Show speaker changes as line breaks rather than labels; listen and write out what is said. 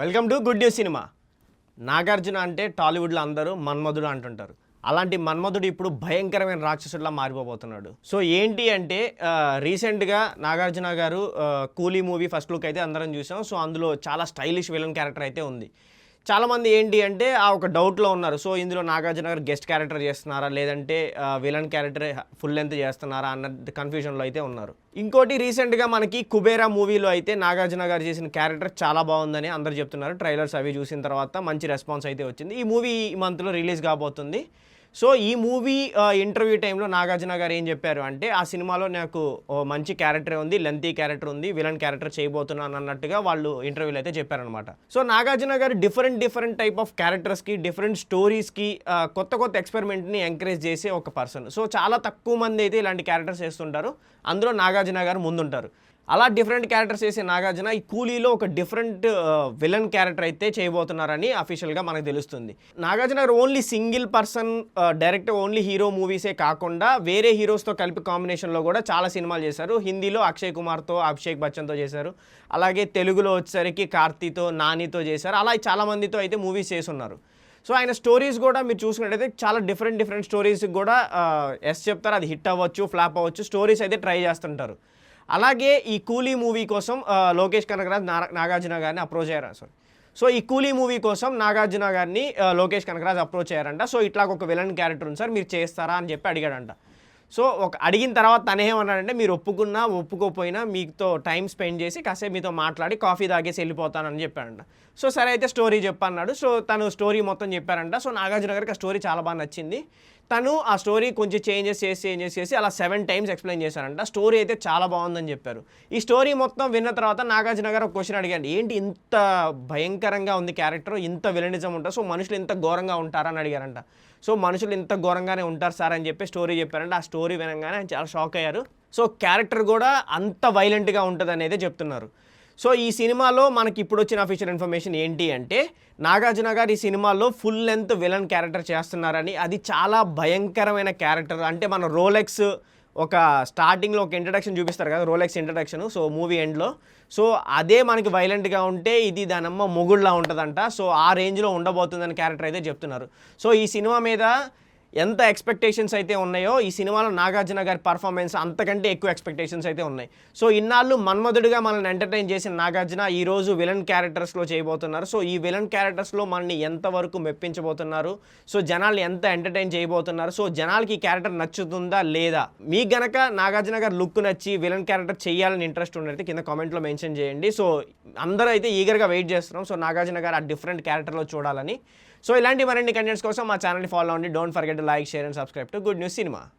Welcome to good news cinema. Nagarjuna అంటే టాలీవుడ్లో అందరూ మన్మధుడు అంటుంటారు. అలాంటి మన్మధుడు ఇప్పుడు భయంకరమైన రాక్షసుడిలా మారిపోబోతున్నాడు. సో ఏంటి అంటే రీసెంట్గా నాగార్జున గారు కూలీ మూవీ ఫస్ట్ లుక్ అయితే అందరం చూసాం. సో అందులో చాలా స్టైలిష్ విలన్ క్యారెక్టర్ అయితే ఉంది. చాలామంది ఏంటి అంటే ఆ ఒక డౌట్లో ఉన్నారు. సో ఇందులో నాగార్జున గారు గెస్ట్ క్యారెక్టర్ చేస్తున్నారా? లేదంటే విలన్ క్యారెక్టర్ ఫుల్ లెంత్ చేస్తున్నారా? అన్న కన్ఫ్యూజన్లో అయితే ఉన్నారు. ఇంకోటి రీసెంట్గా మనకి కుబేరా మూవీలో అయితే నాగార్జున గారు చేసిన క్యారెక్టర్ చాలా బాగుందని అందరు చెప్తున్నారు. ట్రైలర్స్ అవి చూసిన తర్వాత మంచి రెస్పాన్స్ అయితే వచ్చింది. ఈ మూవీ ఈ మంత్లో రిలీజ్ కాబోతుంది. సో ఈ మూవీ ఇంటర్వ్యూ టైంలో నాగార్జున గారు ఏం చెప్పారు అంటే ఆ సినిమాలో నాకు మంచి క్యారెక్టర్ ఉంది లెంతీ క్యారెక్టర్ ఉంది విలన్ క్యారెక్టర్ చేయబోతున్నాను అన్నట్టుగా వాళ్ళు ఇంటర్వ్యూలో అయితే చెప్పారనమాట so Nagarjuna garu different different type of క్యారెక్టర్స్కి different స్టోరీస్కి కొత్త కొత్త ఎక్స్పెరిమెంట్ని ఎంకరేజ్ చేసే ఒక పర్సన్ సో చాలా తక్కువ మంది అయితే ఇలాంటి క్యారెక్టర్స్ చేస్తుంటారు అందులో నాగార్జున గారు ముందుంటారు. అలా డిఫరెంట్ క్యారెక్టర్స్ చేసే నాగార్జున ఈ కూలీలో ఒక డిఫరెంట్ విలన్ క్యారెక్టర్ అయితే చేయబోతున్నారని అఫీషియల్గా మనకు తెలుస్తుంది. నాగార్జున గారు only single person direct only hero మూవీసే కాకుండా వేరే హీరోస్తో కలిపి కాంబినేషన్లో కూడా చాలా సినిమాలు చేశారు. హిందీలో అక్షయ్ కుమార్తో అభిషేక్ బచ్చన్తో చేశారు. అలాగే తెలుగులో వచ్చేసరికి కార్తీతో నానితో చేశారు. అలా చాలామందితో అయితే మూవీస్ చేస్తున్నారు. సో ఆయన స్టోరీస్ కూడా మీరు చూసుకున్నట్టయితే చాలా డిఫరెంట్ డిఫరెంట్ స్టోరీస్ కూడా ఎస్ చెప్తారు. అది హిట్ అవ్వచ్చు ఫ్లాప్ అవ్వచ్చు. స్టోరీస్ అయితే ట్రై చేస్తుంటారు. అలాగే ఈ కూలీ మూవీ కోసం లోకేష్ కనకరాజ్ నా- నాగార్జున గారిని అప్రోచ్ అయ్యారు సారీ సో ఈ కూలీ మూవీ కోసం నాగార్జున గారిని లోకేష్ కనకరాజ్ అప్రోచ్ అయ్యారంట. సో ఇట్లా ఒక విలన్ క్యారెక్టర్ ఉంది సార్ మీరు చేస్తారా అని చెప్పి అడిగాడంట. సో ఒక అడిగిన తర్వాత తనేమన్నాడంటే మీరు ఒప్పుకున్నా ఒప్పుకోపోయినా మీతో టైం స్పెండ్ చేసి కాసేపు మీతో మాట్లాడి కాఫీ తాగేసి వెళ్ళిపోతానని చెప్పాడంట. సో సరే అయితే స్టోరీ చెప్పన్నాడు. సో తను స్టోరీ మొత్తం చెప్పారంట. సో నాగార్జున గారికి ఆ స్టోరీ చాలా బాగా నచ్చింది. తను ఆ స్టోరీ కొంచెం చేంజెస్ చేసి చేంజెస్ చేసి అలా సెవెన్ టైమ్స్ ఎక్స్ప్లెయిన్ చేశారంట. స్టోరీ అయితే చాలా బాగుందని చెప్పారు. ఈ స్టోరీ మొత్తం విన్న తర్వాత నాగార్జున గారు ఒక క్వశ్చన్ అడిగాడు ఏంటి ఇంత భయంకరంగా ఉంది క్యారెక్టర్? ఇంత విలనిజం ఉంటుంది సో మనుషులు ఇంత ఘోరంగా ఉంటారని అడిగారంట. సో మనుషులు ఇంత ఘోరంగానే ఉంటారు సార్ అని చెప్పి స్టోరీ చెప్పారంట. ఆ స్టోరీ వినగానే ఆయన చాలా షాక్ అయ్యారు. సో క్యారెక్టర్ కూడా అంత వైలెంట్గా ఉంటుంది అనేది చెప్తున్నారు. సో ఈ సినిమాలో మనకి ఇప్పుడు వచ్చిన అఫీషియల్ ఇన్ఫర్మేషన్ ఏంటి అంటే నాగార్జున గారు ఈ సినిమాలో ఫుల్ లెంత్ విలన్ క్యారెక్టర్ చేస్తున్నారని అది చాలా భయంకరమైన క్యారెక్టర్ అంటే మన రోలెక్స్ ఒక స్టార్టింగ్లో ఒక ఇంట్రడక్షన్ చూపిస్తారు కదా రోలెక్స్ ఇంట్రడక్షన్ సో మూవీ ఎండ్లో సో అదే మనకి వైలెంట్గా ఉంటే ఇది దానమ్మ మొగుళ్ళలా ఉంటుందంట. సో ఆ రేంజ్లో ఉండబోతుందని క్యారెక్టర్ అయితే చెప్తున్నారు. సో ఈ సినిమా మీద ఎంత ఎక్స్పెక్టేషన్స్ అయితే ఉన్నాయో ఈ సినిమాలో నాగార్జున గారి పర్ఫార్మెన్స్ అంతకంటే ఎక్కువ ఎక్స్పెక్టేషన్స్ అయితే ఉన్నాయి. సో ఇన్నాళ్ళు మన్మధుడిగా మనల్ని ఎంటర్టైన్ చేసిన నాగార్జున ఈ రోజు విలన్ క్యారెక్టర్స్లో చేయబోతున్నారు. సో ఈ విలన్ క్యారెక్టర్స్లో మనల్ని ఎంతవరకు మెప్పించబోతున్నారు? సో జనాలు ఎంత ఎంటర్టైన్ చేయబోతున్నారు? సో జనాలకి ఈ క్యారెక్టర్ నచ్చుతుందా లేదా? మీకు గనక నాగార్జున గారి లుక్ నచ్చి విలన్ క్యారెక్టర్ చేయాలని ఇంట్రెస్ట్ ఉన్నట్టు కింద కామెంట్లో మెన్షన్ చేయండి. సో అందరూ అయితే ఈగర్గా వెయిట్ చేస్తున్నాం. సో నాగార్జున గారు ఆ డిఫరెంట్ క్యారెక్టర్లో చూడాలని. సో ఇలాంటి మరిన్ని కంటెంట్స్ కోసం మా ఛానల్ని ఫాలో అవ్వండి. Don't forget like, share and subscribe to Good News Cinema.